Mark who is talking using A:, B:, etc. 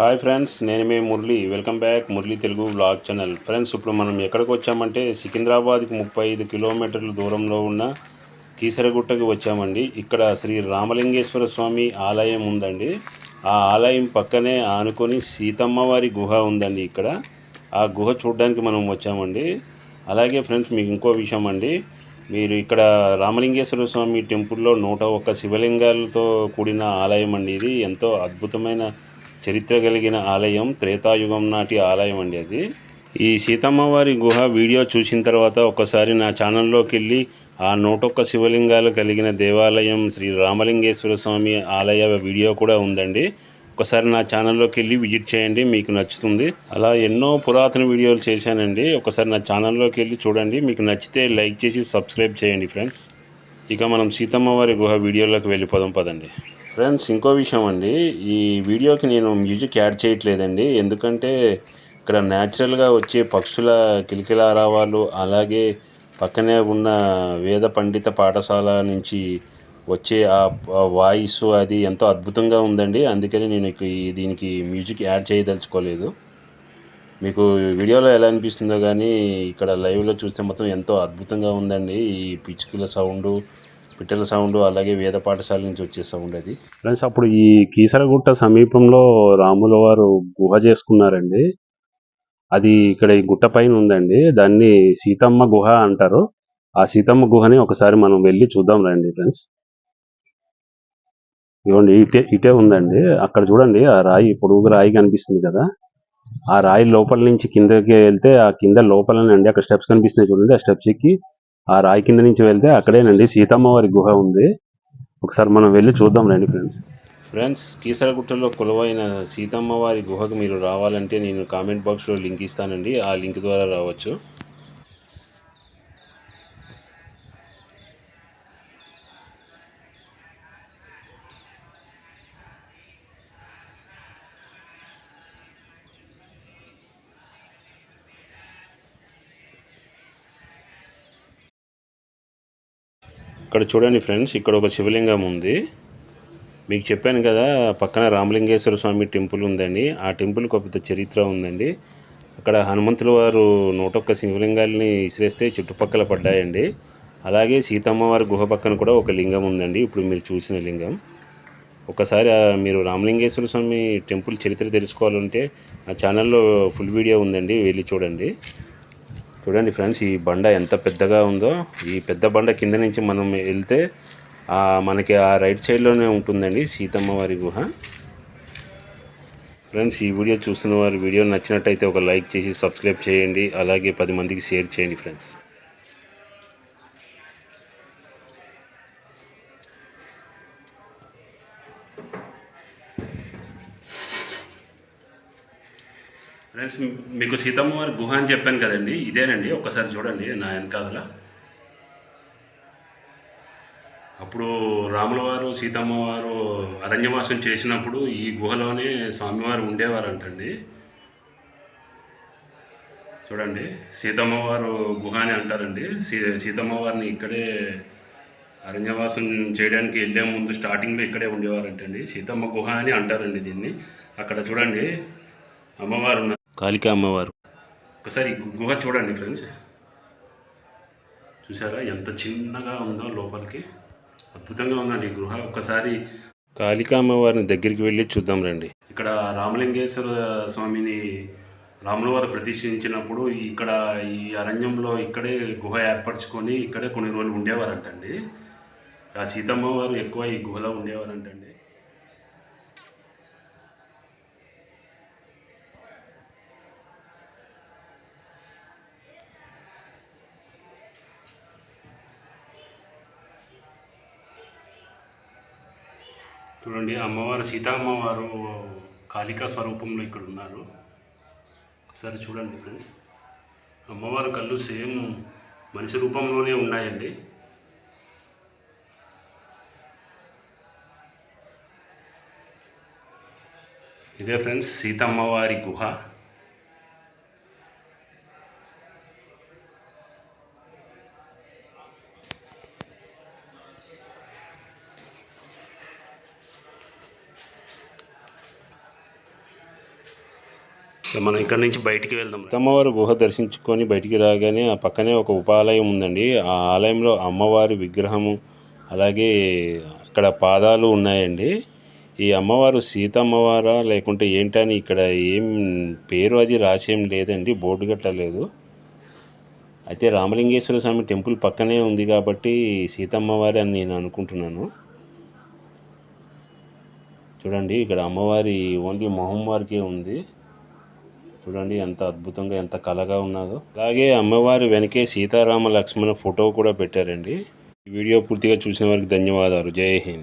A: Hi friends నేను మీ Murali. Welcome back Murali Telugu blog channel. Friends ఇప్పుడు మనం ఎక్కడికి వచ్చామంటే సికింద్రాబాద్కి ముప్పై ఐదు కిలోమీటర్ల దూరంలో ఉన్న కీసరగుట్టకి వచ్చామండి. ఇక్కడ శ్రీ రామలింగేశ్వర స్వామి ఆలయం ఉందండి. ఆ ఆలయం పక్కనే ఆనుకొని సీతమ్మవారి గుహ ఉందండి ఇక్కడ. ఆ గుహ చూడడానికి మనం వచ్చామండి. అలాగే ఫ్రెండ్స్ మీకు ఇంకో విషయం అండి. మీరు ఇక్కడ రామలింగేశ్వర స్వామి టెంపుల్లో నూట ఒక్క శివలింగాలతో కూడిన ఆలయం అండి ఇది. ఎంతో అద్భుతమైన చరిత్ర కలిగిన ఆలయం త్రేతాయుగం నాటి ఆలయం అండి అది. ఈ సీతమ్మ వారి గుహ వీడియో చూసిన తర్వాత ఒకసారి నా ఛానల్లోకి వెళ్ళి ఆ నూటొక్క శివలింగాలు కలిగిన దేవాలయం శ్రీ రామలింగేశ్వర స్వామి ఆలయ వీడియో కూడా ఉందండి. ఒకసారి నా ఛానల్లోకి వెళ్ళి విజిట్ చేయండి మీకు నచ్చుతుంది. అలా ఎన్నో పురాతన వీడియోలు చేశానండి. ఒకసారి నా ఛానల్లోకి వెళ్ళి చూడండి మీకు నచ్చితే లైక్ చేసి సబ్స్క్రైబ్ చేయండి ఫ్రెండ్స్. ఇక మనం సీతమ్మ వారి గుహ వీడియోలోకి వెళ్ళిపోదాం పదండి. ఫ్రెండ్స్ ఇంకో విషయం అండి. ఈ వీడియోకి నేను మ్యూజిక్ యాడ్ చేయట్లేదండి. ఎందుకంటే ఇక్కడ న్యాచురల్గా వచ్చే పక్షుల కిలకిలారావాలు అలాగే పక్కనే ఉన్న వేద పండిత పాఠశాల నుంచి వచ్చే ఆ వాయిస్ అది ఎంతో అద్భుతంగా ఉందండి. అందుకని నేను ఈ- దీనికి మ్యూజిక్ యాడ్ చేయదలుచుకోలేదు. మీకు వీడియోలో ఎలా అనిపిస్తుందో కానీ ఇక్కడ లైవ్లో చూస్తే మొత్తం ఎంతో అద్భుతంగా ఉందండి. ఈ పిచ్చుకల సౌండు పిట్టల సౌండ్ అలాగే వేద పాఠశాల నుంచి వచ్చే సౌండ్ అది. ఫ్రెండ్స్ అప్పుడు ఈ కీసరగుట్ట సమీపంలో రాముల వారు గుహ చేసుకున్నారండి. అది ఇక్కడ ఈ గుట్ట పైన ఉందండి. దాన్ని సీతమ్మ గుహ అంటారు. ఆ సీతమ్మ గుహని ఒకసారి మనం వెళ్ళి చూద్దాం రండి ఫ్రెండ్స్ ఇవ్వండి ఇటే ఇటే ఉందండి. అక్కడ చూడండి ఆ రాయి పొడుగు రాయి కనిపిస్తుంది కదా. ఆ రాయి లోపల నుంచి కిందకి వెళ్తే ఆ కింద లోపలనండి అక్కడ స్టెప్స్ కనిపిస్తున్నాయి చూడండి. ఆ స్టెప్స్ ఎక్కి ఆ రాయి కింద నుంచి వెళ్తే అక్కడేనండి సీతమ్మ వారి గుహ ఉంది. ఒకసారి మనం వెళ్ళి చూద్దాం రండి ఫ్రెండ్స్. ఫ్రెండ్స్ కీసరగుట్టలో కొలువైన సీతమ్మ వారి గుహకు మీరు రావాలంటే నేను కామెంట్ బాక్స్లో లింక్ ఇస్తానండి. ఆ లింక్ ద్వారా రావచ్చు. ఇక్కడ చూడండి ఫ్రెండ్స్ ఇక్కడ ఒక శివలింగం ఉంది. మీకు చెప్పాను కదా పక్కన రామలింగేశ్వర స్వామి టెంపుల్ ఉందండి. ఆ టెంపుల్కి ఒక పెద్ద చరిత్ర ఉందండి. అక్కడ హనుమంతుల వారు నూటొక్క శివలింగాల్ని ఇసిరేస్తే చుట్టుపక్కల పడ్డాయండి. అలాగే సీతమ్మ వారి గుహ పక్కన కూడా ఒక లింగం ఉందండి. ఇప్పుడు మీరు చూసిన లింగం. ఒకసారి మీరు రామలింగేశ్వర స్వామి టెంపుల్ చరిత్ర తెలుసుకోవాలంటే ఆ ఛానల్లో ఫుల్ వీడియో ఉందండి. వెళ్ళి చూడండి. చూడండి ఫ్రెండ్స్ ఈ బండ ఎంత పెద్దగా ఉందో. ఈ పెద్ద బండ కింద నుంచి మనం వెళ్తే మనకి ఆ రైట్ సైడ్లోనే ఉంటుందండి సీతమ్మ వారి గుహ. ఫ్రెండ్స్ ఈ వీడియో చూస్తున్న వారు వీడియో నచ్చినట్టయితే ఒక లైక్ చేసి సబ్స్క్రైబ్ చేయండి. అలాగే పది మందికి షేర్ చేయండి ఫ్రెండ్స్. ఫ్రెండ్స్ మీకు సీతమ్మ వారి గుహ అని చెప్పాను కదండి ఇదేనండి ఒక్కసారి చూడండి నా వెనకాదల అప్పుడు రాముల వారు సీతమ్మ వారు అరణ్యవాసం చేసినప్పుడు ఈ గుహలోనే స్వామివారు ఉండేవారంటండి. చూడండి సీతమ్మ వారు గుహ అని అంటారండి. సీ సీతమ్మ వారిని ఇక్కడే అరణ్యవాసం చేయడానికి వెళ్ళే ముందు స్టార్టింగ్లో ఇక్కడే ఉండేవారంటండి. సీతమ్మ గుహ అని అంటారండి దీన్ని. అక్కడ చూడండి అమ్మవారు ఉన్నారు కాళికా అమ్మవారు. ఒకసారి గుహ చూడండి ఫ్రెండ్స్. చూసారా ఎంత చిన్నగా ఉందో లోపలికి. అద్భుతంగా ఉందండి గృహ. ఒక్కసారి కాళికా అమ్మవారిని దగ్గరికి వెళ్ళి చూద్దాం రండి. ఇక్కడ రామలింగేశ్వర స్వామిని రాముల వారు ప్రతిష్ఠించినప్పుడు ఇక్కడ ఈ అరణ్యంలో ఇక్కడే గుహ ఏర్పరచుకొని ఇక్కడే కొన్ని రోజులు ఉండేవారంటండి. ఆ సీతమ్మ వారు ఎక్కువ ఈ గుహలో ఉండేవారంటండి. చూడండి అమ్మవారు సీతామ్మవారు కాళికా స్వరూపంలో ఇక్కడ ఉన్నారు. ఒకసారి చూడండి ఫ్రెండ్స్. అమ్మవారి కళ్ళు సేమ్ మనిషి రూపంలోనే ఉన్నాయండి. ఇదే ఫ్రెండ్స్ సీతమ్మవారి గుహ. మనం ఇక్కడ నుంచి బయటికి వెళ్దాం అమ్మవారు గుహ దర్శించుకొని బయటికి రాగానే ఆ పక్కనే ఒక ఉపాలయం ఉందండి. ఆ ఆలయంలో అమ్మవారి విగ్రహము అలాగే అక్కడ పాదాలు ఉన్నాయండి. ఈ అమ్మవారు సీతమ్మవారా లేకుంటే ఏంటని ఇక్కడ ఏం పేరు అది రాసేం లేదండి బోర్డు కట్టలేదు. అయితే రామలింగేశ్వర స్వామి టెంపుల్ పక్కనే ఉంది కాబట్టి సీతమ్మవారి అని నేను అనుకుంటున్నాను. చూడండి ఇక్కడ అమ్మవారి ఓన్లీ మొహం వారికే ఉంది. చూడండి ఎంత అద్భుతంగా ఎంత కలగా ఉన్నదో. అలాగే అమ్మవారి వెనకే సీతారామ లక్ష్మణ ఫోటో కూడా పెట్టారండి. ఈ వీడియో పూర్తిగా చూసిన వారికి ధన్యవాదాలు. జై హింద్.